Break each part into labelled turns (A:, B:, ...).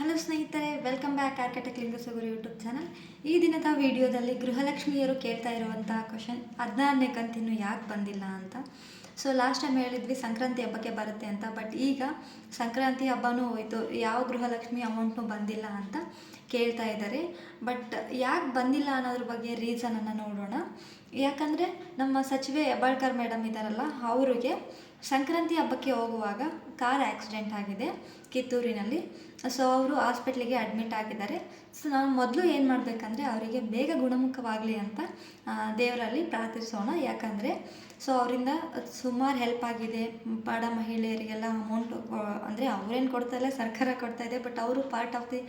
A: Hello ಸ್ನೇಹಿತರೆ welcome back architect Lingasugur YouTube channel ಈ ದಿನದ ವಿಡಿಯೋದಲ್ಲಿ ಗೃಹಲಕ್ಷ್ಮಿಯರು ಕೇಳ್ತಾ ಇರುವಂತಹ ಕ್ವಶನ್ ಹದಿನಾರನೇ ಕಂತಿನ್ನು ಯಾಕೆ ಬಂದಿಲ್ಲ ಅಂತ. ಸೊ ಲಾಸ್ಟ್ ಟೈಮ್ ಹೇಳಿದ್ವಿ ಸಂಕ್ರಾಂತಿ ಹಬ್ಬಕ್ಕೆ ಬರುತ್ತೆ ಅಂತ ಬಟ್ ಈಗ ಸಂಕ್ರಾಂತಿ ಹಬ್ಬನೂ ಹೋಯ್ತು. ಯಾವ ಗೃಹಲಕ್ಷ್ಮಿ ಅಮೌಂಟ್ನು ಬಂದಿಲ್ಲ ಅಂತ. ಕೇಳ್ತಾ ಇದ್ದಾರೆ. ಬಟ್ ಯಾಕೆ ಬಂದಿಲ್ಲ ಅನ್ನೋದ್ರ ಬಗ್ಗೆ ರೀಸನನ್ನು ನೋಡೋಣ. ಯಾಕಂದರೆ ನಮ್ಮ ಸಚಿವೆ ಹೆಬ್ಬಾಳ್ಕರ್ ಮೇಡಮ್ ಇದ್ದಾರಲ್ಲ, ಅವರಿಗೆ ಸಂಕ್ರಾಂತಿ ಹಬ್ಬಕ್ಕೆ ಹೋಗುವಾಗ ಕಾರ್ ಆಕ್ಸಿಡೆಂಟ್ ಆಗಿದೆ ಕಿತ್ತೂರಿನಲ್ಲಿ. ಸೊ ಅವರು ಹಾಸ್ಪಿಟ್ಲಿಗೆ ಅಡ್ಮಿಟ್ ಆಗಿದ್ದಾರೆ. ಸೊ ನಾವು ಮೊದಲು ಏನು ಮಾಡಬೇಕಂದ್ರೆ ಅವರಿಗೆ ಬೇಗ ಗುಣಮುಖವಾಗಲಿ ಅಂತ ದೇವರಲ್ಲಿ ಪ್ರಾರ್ಥಿಸೋಣ. ಯಾಕಂದರೆ ಸೊ ಅವರಿಂದ ಸುಮಾರು ಹೆಲ್ಪ್ ಆಗಿದೆ. ಬಡ ಮಹಿಳೆಯರಿಗೆಲ್ಲ ಅಮೌಂಟ್ ಅಂದರೆ ಅವರೇನು ಕೊಡ್ತಾ ಇಲ್ಲ, ಸರ್ಕಾರ ಕೊಡ್ತಾ ಇದೆ ಬಟ್ ಅವರು ಪಾರ್ಟ್ ಆಫ್ ದಿ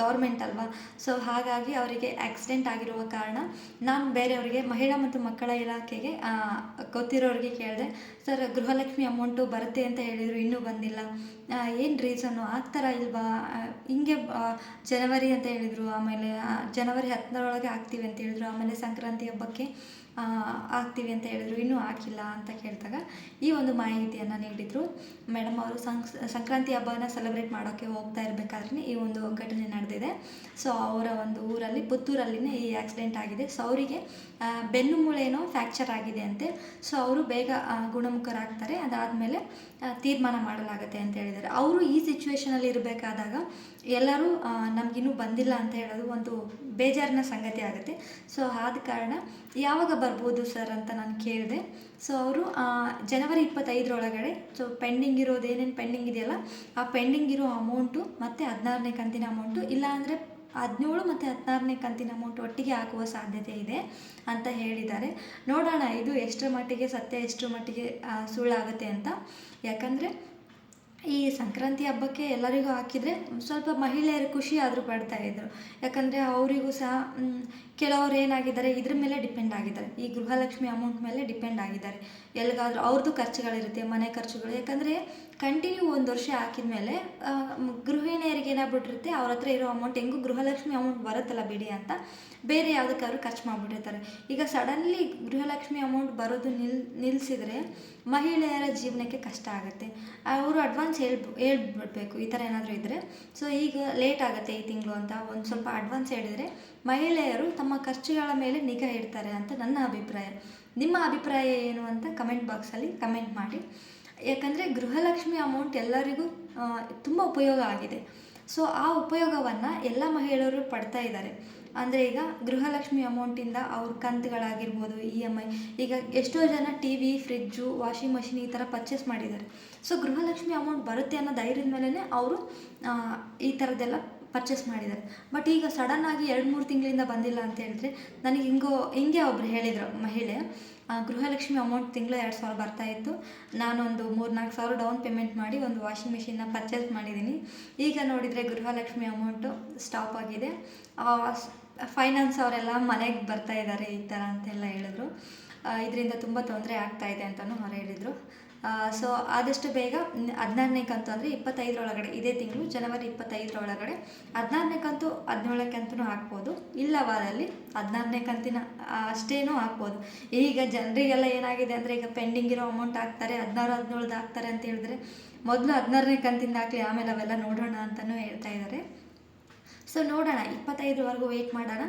A: ಗೌರ್ಮೆಂಟ್ ಅಲ್ವಾ? ಸೊ ಹಾಗಾಗಿ ಅವರಿಗೆ ಆಕ್ಸಿಡೆಂಟ್ ಆಗಿರುವ ಕಾರಣ ನಾನು ಬೇರೆಯವರಿಗೆ ಮಹಿಳಾ ಮತ್ತು ಮಕ್ಕಳ ಇಲಾಖೆಗೆ ಗೊತ್ತಿರೋರಿಗೆ ಕೇಳಿದೆ, ಸರ್, ಗೃಹಲಕ್ಷ್ಮಿ ಅಮೌಂಟು ಬರುತ್ತೆ ಅಂತ ಹೇಳಿದರು, ಇನ್ನೂ ಬಂದಿಲ್ಲ. ಏನು ರೀಸನ್ನು ಆಗ್ತಾರಾ ಇಲ್ವಾ? ಹಿಂಗೆ ಜನವರಿ ಅಂತ ಹೇಳಿದರು, ಆಮೇಲೆ ಜನವರಿ ಹತ್ತರೊಳಗೆ ಆಗ್ತೀವಿ ಅಂತ ಹೇಳಿದ್ರು, ಆಮೇಲೆ ಸಂಕ್ರಾಂತಿ ಹಬ್ಬಕ್ಕೆ. ಆಗ್ತೀವಿ ಅಂತ ಹೇಳಿದ್ರು. ಇನ್ನೂ ಹಾಕಿಲ್ಲ ಅಂತ ಕೇಳಿದಾಗ ಈ ಒಂದು ಮಾಹಿತಿಯನ್ನು ನೀಡಿದರು. ಮೇಡಮ್ ಅವರು ಸಂಕ್, ಸಂಕ್ರಾಂತಿ ಹಬ್ಬನ ಸೆಲೆಬ್ರೇಟ್ ಮಾಡೋಕ್ಕೆ ಹೋಗ್ತಾ ಇರಬೇಕಾದ್ರೆ ಈ ಒಂದು ಘಟನೆ ನಡೆದಿದೆ. ಸೊ ಅವರ ಒಂದು ಊರಲ್ಲಿ, ಪುತ್ತೂರಲ್ಲಿನೇ ಈ ಆಕ್ಸಿಡೆಂಟ್ ಆಗಿದೆ. ಸೊ ಅವರಿಗೆ ಬೆನ್ನು ಮೂಳೆನೋ ಫ್ರ್ಯಾಕ್ಚರ್ ಆಗಿದೆ ಅಂತೆ. ಸೊ ಅವರು ಬೇಗ ಗುಣಮುಖರಾಗ್ತಾರೆ. ಅದಾದಮೇಲೆ ತೀರ್ಮಾನ ಮಾಡಲಾಗುತ್ತೆ ಅಂತ ಹೇಳಿದ್ದಾರೆ. ಅವರು ಈ ಸಿಚುವೇಶನಲ್ಲಿ ಇರಬೇಕಾದಾಗ ಎಲ್ಲರೂ ನಮಗಿನ್ನೂ ಬಂದಿಲ್ಲ ಅಂತ ಹೇಳೋದು ಒಂದು ಬೇಜಾರಿನ ಸಂಗತಿ ಆಗುತ್ತೆ. ಸೊ ಆದ ಕಾರಣ ಯಾವಾಗ ಬರ್ಬೋದು ಸರ್ ಅಂತ ನಾನು ಕೇಳಿದೆ. ಸೊ ಅವರು ಜನವರಿ ಇಪ್ಪತ್ತೈದರೊಳಗಡೆ ಸೊ ಪೆಂಡಿಂಗ್ ಇರೋದು ಏನೇನು ಪೆಂಡಿಂಗ್ ಇದೆಯಲ್ಲ, ಆ ಪೆಂಡಿಂಗ್ ಇರೋ ಅಮೌಂಟು ಮತ್ತು ಹದಿನಾರನೇ ಕಂತಿನ ಅಮೌಂಟು ಇಲ್ಲಾಂದರೆ ಹದಿನೇಳು ಮತ್ತು ಹದಿನಾರನೇ ಕಂತಿನ ಅಮೌಂಟ್ ಒಟ್ಟಿಗೆ ಹಾಕುವ ಸಾಧ್ಯತೆ ಇದೆ ಅಂತ ಹೇಳಿದ್ದಾರೆ. ನೋಡೋಣ, ಇದು ಎಷ್ಟರ ಮಟ್ಟಿಗೆ ಸತ್ಯ, ಎಷ್ಟರ ಮಟ್ಟಿಗೆ ಸುಳ್ಳಾಗುತ್ತೆ ಅಂತ. ಯಾಕಂದರೆ ಈ ಸಂಕ್ರಾಂತಿ ಹಬ್ಬಕ್ಕೆ ಎಲ್ಲರಿಗೂ ಹಾಕಿದರೆ ಸ್ವಲ್ಪ ಮಹಿಳೆಯರು ಖುಷಿ ಆದರೂ ಪಡ್ತಾ ಇದ್ದರು ಯಾಕಂದರೆ ಅವರಿಗೂ ಸಹ ಕೆಲವರು ಏನಾಗಿದ್ದಾರೆ, ಇದ್ರ ಮೇಲೆ ಡಿಪೆಂಡ್ ಆಗಿದ್ದಾರೆ. ಈ ಗೃಹಲಕ್ಷ್ಮಿ ಅಮೌಂಟ್ ಮೇಲೆ ಡಿಪೆಂಡ್ ಆಗಿದ್ದಾರೆ. ಎಲ್ಲಿಗಾದ್ರೂ ಅವ್ರದ್ದು ಖರ್ಚುಗಳಿರುತ್ತೆ, ಮನೆ ಖರ್ಚುಗಳು. ಯಾಕಂದರೆ ಕಂಟಿನ್ಯೂ ಒಂದು ವರ್ಷ ಹಾಕಿದ ಮೇಲೆ ಗೃಹಿಣಿಯರಿಗೆ ಏನಾಗ್ಬಿಟ್ಟಿರುತ್ತೆ, ಅವ್ರ ಹತ್ರ ಇರೋ ಅಮೌಂಟ್ ಹೆಂಗೂ ಗೃಹಲಕ್ಷ್ಮಿ ಅಮೌಂಟ್ ಬರುತ್ತಲ್ಲ ಬಿಡಿ ಅಂತ ಬೇರೆ ಯಾವುದಕ್ಕಾದ್ರೂ ಖರ್ಚು ಮಾಡಿಬಿಟ್ಟಿರ್ತಾರೆ. ಈಗ ಸಡನ್ಲಿ ಗೃಹಲಕ್ಷ್ಮಿ ಅಮೌಂಟ್ ಬರೋದು ನಿಲ್ ನಿಲ್ಲಿಸಿದ್ರೆ ಮಹಿಳೆಯರ ಜೀವನಕ್ಕೆ ಕಷ್ಟ ಆಗುತ್ತೆ. ಅವರು ಅಡ್ವಾನ್ಸ್ ಹೇಳ್ ಹೇಳ್ಬಿಡ್ಬೇಕು, ಈ ಥರ ಏನಾದರೂ ಇದ್ದರೆ ಸೊ ಈಗ ಲೇಟ್ ಆಗುತ್ತೆ ಈ ತಿಂಗಳು ಅಂತ ಒಂದು ಸ್ವಲ್ಪ ಅಡ್ವಾನ್ಸ್ ಹೇಳಿದರೆ ಮಹಿಳೆಯರು ತಮ್ಮ ಖರ್ಚುಗಳ ಮೇಲೆ ನಿಗಾ ಇಡ್ತಾರೆ ಅಂತ ನನ್ನ ಅಭಿಪ್ರಾಯ. ನಿಮ್ಮ ಅಭಿಪ್ರಾಯ ಏನು ಅಂತ ಕಮೆಂಟ್ ಬಾಕ್ಸಲ್ಲಿ ಕಮೆಂಟ್ ಮಾಡಿ. ಯಾಕಂದರೆ ಗೃಹಲಕ್ಷ್ಮಿ ಅಮೌಂಟ್ ಎಲ್ಲರಿಗೂ ತುಂಬ ಉಪಯೋಗ ಆಗಿದೆ. ಸೊ ಆ ಉಪಯೋಗವನ್ನು ಎಲ್ಲ ಮಹಿಳೆಯರು ಪಡ್ತಾ ಇದ್ದಾರೆ. ಅಂದರೆ ಈಗ ಗೃಹಲಕ್ಷ್ಮಿ ಅಮೌಂಟಿಂದ ಅವ್ರ ಕಂತುಗಳಾಗಿರ್ಬೋದು ಇ ಎಂ ಐ ಈಗ ಎಷ್ಟೋ ಜನ T V fridge washing machine ಈ ಥರ ಪರ್ಚೇಸ್ ಮಾಡಿದ್ದಾರೆ. ಸೊ ಗೃಹಲಕ್ಷ್ಮಿ ಅಮೌಂಟ್ ಬರುತ್ತೆ ಅನ್ನೋ ಧೈರ್ಯದ ಮೇಲೇ ಅವರು ಈ ಥರದ್ದೆಲ್ಲ ಪರ್ಚೇಸ್ ಮಾಡಿದ್ದಾರೆ. ಬಟ್ ಈಗ ಸಡನ್ನಾಗಿ ಎರಡು ಮೂರು ತಿಂಗಳಿಂದ ಬಂದಿಲ್ಲ ಅಂತ ಹೇಳಿದ್ರೆ ನನಗೆ ಹಿಂಗೋ, ಹಿಂಗೆ ಒಬ್ರು ಹೇಳಿದರು, ಮಹಿಳೆ ಗೃಹಲಕ್ಷ್ಮಿ ಅಮೌಂಟ್ ತಿಂಗಳ ಎರಡು ಸಾವಿರ ಬರ್ತಾ ಇತ್ತು. ನಾನೊಂದು ಮೂರು ನಾಲ್ಕು ಸಾವಿರ ಡೌನ್ ಪೇಮೆಂಟ್ ಮಾಡಿ ಒಂದು ವಾಷಿಂಗ್ ಮಿಷಿನ್ನ ಪರ್ಚೇಸ್ ಮಾಡಿದ್ದೀನಿ. ಈಗ ನೋಡಿದರೆ ಗೃಹಲಕ್ಷ್ಮಿ ಅಮೌಂಟು ಸ್ಟಾಪ್ ಆಗಿದೆ. ಫೈನಾನ್ಸ್ ಅವರೆಲ್ಲ ಮನೆಗೆ ಬರ್ತಾ ಇದ್ದಾರೆ ಈ ಥರ ಅಂತೆಲ್ಲ ಹೇಳಿದ್ರು. ಇದರಿಂದ ತುಂಬ ತೊಂದರೆ ಆಗ್ತಾ ಇದೆ ಅಂತಲೂ ಹೊರ ಹೇಳಿದರು. ಸೊ ಆದಷ್ಟು ಬೇಗ ಹದಿನಾರನೇ ಕಂತು ಅಂದರೆ ಇಪ್ಪತ್ತೈದರೊಳಗಡೆ, ಇದೇ ತಿಂಗಳು ಜನವರಿ ಇಪ್ಪತ್ತೈದರೊಳಗಡೆ ಹದಿನಾರನೇ ಕಂತು ಹದಿನೇಳನೇ ಕಂತೂ ಹಾಕ್ಬೋದು, ಇಲ್ಲವಾದಲ್ಲಿ ಹದಿನಾರನೇ ಕಂತಿನ ಅಷ್ಟೇನೂ ಹಾಕ್ಬೋದು. ಈಗ ಜನರಿಗೆಲ್ಲ ಏನಾಗಿದೆ ಅಂದರೆ ಈಗ ಪೆಂಡಿಂಗ್ ಇರೋ ಅಮೌಂಟ್ ಹಾಕ್ತಾರೆ, ಹದಿನಾರು ಹದಿನೇಳ್ದು ಹಾಕ್ತಾರೆ ಅಂತ ಹೇಳಿದ್ರೆ ಮೊದಲು ಹದಿನಾರನೇ ಕಂತಿಂದ ಹಾಕಲಿ ಆಮೇಲೆ ಅವೆಲ್ಲ ನೋಡೋಣ ಅಂತಲೂ ಹೇಳ್ತಾ ಇದ್ದಾರೆ ಸೊ ನೋಡೋಣ, ಇಪ್ಪತ್ತೈದರವರೆಗೂ ವೆಯ್ಟ್ ಮಾಡೋಣ.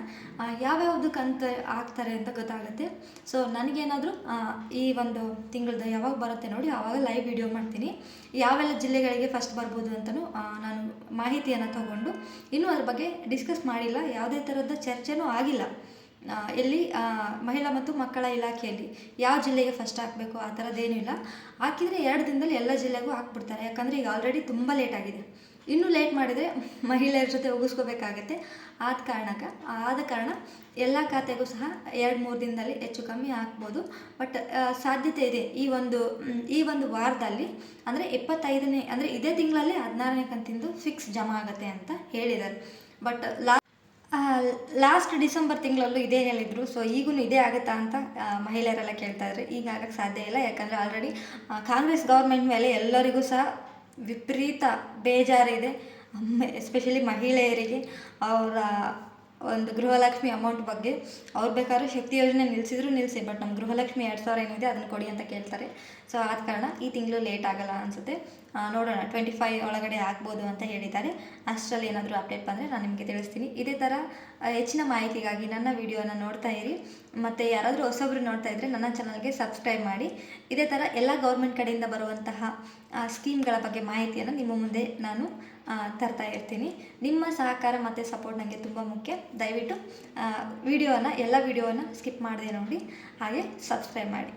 A: ಯಾವ್ಯಾವ್ದು ಕಂತು ಹಾಕ್ತಾರೆ ಅಂತ ಗೊತ್ತಾಗುತ್ತೆ. ಸೊ ನನಗೇನಾದರೂ ಈ ಒಂದು ತಿಂಗಳದ್ದು ಯಾವಾಗ ಬರುತ್ತೆ ನೋಡಿ, ಆವಾಗ ಲೈವ್ ವಿಡಿಯೋ ಮಾಡ್ತೀನಿ. ಯಾವೆಲ್ಲ ಜಿಲ್ಲೆಗಳಿಗೆ ಫಸ್ಟ್ ಬರ್ಬೋದು ಅಂತಲೂ ನಾನು ಮಾಹಿತಿಯನ್ನು ತಗೊಂಡು. ಇನ್ನೂ ಅದ್ರ ಬಗ್ಗೆ ಡಿಸ್ಕಸ್ ಮಾಡಿಲ್ಲ. ಯಾವುದೇ ಥರದ ಚರ್ಚೆನೂ ಆಗಿಲ್ಲ. ಎಲ್ಲಿ ಮಹಿಳಾ ಮತ್ತು ಮಕ್ಕಳ ಇಲಾಖೆಯಲ್ಲಿ ಯಾವ ಜಿಲ್ಲೆಗೆ ಫಸ್ಟ್ ಹಾಕಬೇಕು, ಆ ಥರದ್ದೇನೂ ಇಲ್ಲ. ಹಾಕಿದರೆ ಎರಡು ದಿನದಲ್ಲಿ ಎಲ್ಲ ಜಿಲ್ಲೆಗೂ ಹಾಕ್ಬಿಡ್ತಾರೆ. ಯಾಕಂದರೆ ಈಗ ಆಲ್ರೆಡಿ ತುಂಬ ಲೇಟ್ ಆಗಿದೆ. ಇನ್ನೂ ಲೇಟ್ ಮಾಡಿದರೆ ಮಹಿಳೆಯರ ಜೊತೆ ಒಗಿಸ್ಕೋಬೇಕಾಗತ್ತೆ ಆದ ಕಾರಣಕ್ಕೆ, ಆದ ಕಾರಣ ಎಲ್ಲ ಖಾತೆಗೂ ಸಹ ಎರಡು ಮೂರು ದಿನದಲ್ಲಿ ಹೆಚ್ಚು ಕಮ್ಮಿ ಹಾಕ್ಬೋದು. ಬಟ್ ಸಾಧ್ಯತೆ ಇದೆ. ಈ ಒಂದು ಈ ಒಂದು ವಾರದಲ್ಲಿ ಅಂದರೆ ಇಪ್ಪತ್ತೈದನೇ ಅಂದರೆ ಇದೇ ತಿಂಗಳಲ್ಲಿ ಹದಿನಾರನೇ ಕಂತಿಂದು ಫಿಕ್ಸ್ ಜಮಾ ಆಗುತ್ತೆ ಅಂತ ಹೇಳಿದ್ದಾರೆ ಬಟ್, ಲಾ ಲಾಸ್ಟ್ ಡಿಸೆಂಬರ್ ತಿಂಗಳಲ್ಲೂ ಇದೇ ಹೇಳಿದರು. ಸೊ ಈಗೂ ಇದೇ ಆಗುತ್ತಾ ಅಂತ ಮಹಿಳೆಯರೆಲ್ಲ ಕೇಳ್ತಾ ಇದ್ದಾರೆ ಈಗ ಆಗಕ್ಕೆ ಸಾಧ್ಯ ಇಲ್ಲ. ಯಾಕಂದರೆ ಆಲ್ರೆಡಿ ಕಾಂಗ್ರೆಸ್ ಗೌರ್ಮೆಂಟ್ ಮೇಲೆ ಎಲ್ಲರಿಗೂ ಸಹ ವಿಪರೀತ ಬೇಜಾರಿದೆ. ಎಸ್ಪೆಷಲಿ ಮಹಿಳೆಯರಿಗೆ ಅವರ ಒಂದು ಗೃಹಲಕ್ಷ್ಮಿ ಅಮೌಂಟ್ ಬಗ್ಗೆ. ಅವ್ರು ಬೇಕಾದ್ರೆ ಶಕ್ತಿ ಯೋಜನೆ ನಿಲ್ಲಿಸಿದ್ರು ನಿಲ್ಲಿಸಿ ಬಟ್ ನಮ್ಮ ಗೃಹಲಕ್ಷ್ಮಿ ಎರಡು ಸಾವಿರ ಏನಿದೆ ಅದನ್ನು ಕೊಡಿ ಅಂತ ಕೇಳ್ತಾರೆ. ಸೊ ಆದ ಕಾರಣ ಈ ತಿಂಗಳು ಲೇಟ್ ಆಗಲ್ಲ ಅನಿಸುತ್ತೆ. ನೋಡೋಣ ಟ್ವೆಂಟಿ ಫೈವ್ ಒಳಗಡೆ ಆಗ್ಬೋದು ಅಂತ ಹೇಳಿದ್ದಾರೆ. ಅಷ್ಟರಲ್ಲಿ ಏನಾದರೂ ಅಪ್ಡೇಟ್ ಬಂದರೆ ನಾನು ನಿಮಗೆ ತಿಳಿಸ್ತೀನಿ. ಇದೇ ಥರ ಹೆಚ್ಚಿನ ಮಾಹಿತಿಗಾಗಿ ನನ್ನ ವಿಡಿಯೋನ ನೋಡ್ತಾ ಇರಿ. ಮತ್ತು ಯಾರಾದರೂ ಹೊಸೊಬ್ರು ನೋಡ್ತಾ ಇದ್ದರೆ ನನ್ನ ಚಾನಲ್ಗೆ ಸಬ್ಸ್ಕ್ರೈಬ್ ಮಾಡಿ. ಇದೇ ಥರ ಎಲ್ಲ ಗೌರ್ಮೆಂಟ್ ಕಡೆಯಿಂದ ಬರುವಂತಹ ಸ್ಕೀಮ್ಗಳ ಬಗ್ಗೆ ಮಾಹಿತಿಯನ್ನು ನಿಮ್ಮ ಮುಂದೆ ನಾನು ತರ್ತಾ ಇರ್ತೀನಿ. ನಿಮ್ಮ ಸಹಕಾರ ಮತ್ತು ಸಪೋರ್ಟ್ ನನಗೆ ತುಂಬ ಮುಖ್ಯ. ದಯವಿಟ್ಟು ವಿಡಿಯೋನ, ಎಲ್ಲ ವೀಡಿಯೋನ ಸ್ಕಿಪ್ ಮಾಡದೆ ನೋಡಿ. ಹಾಗೆ ಸಬ್ಸ್ಕ್ರೈಬ್ ಮಾಡಿ.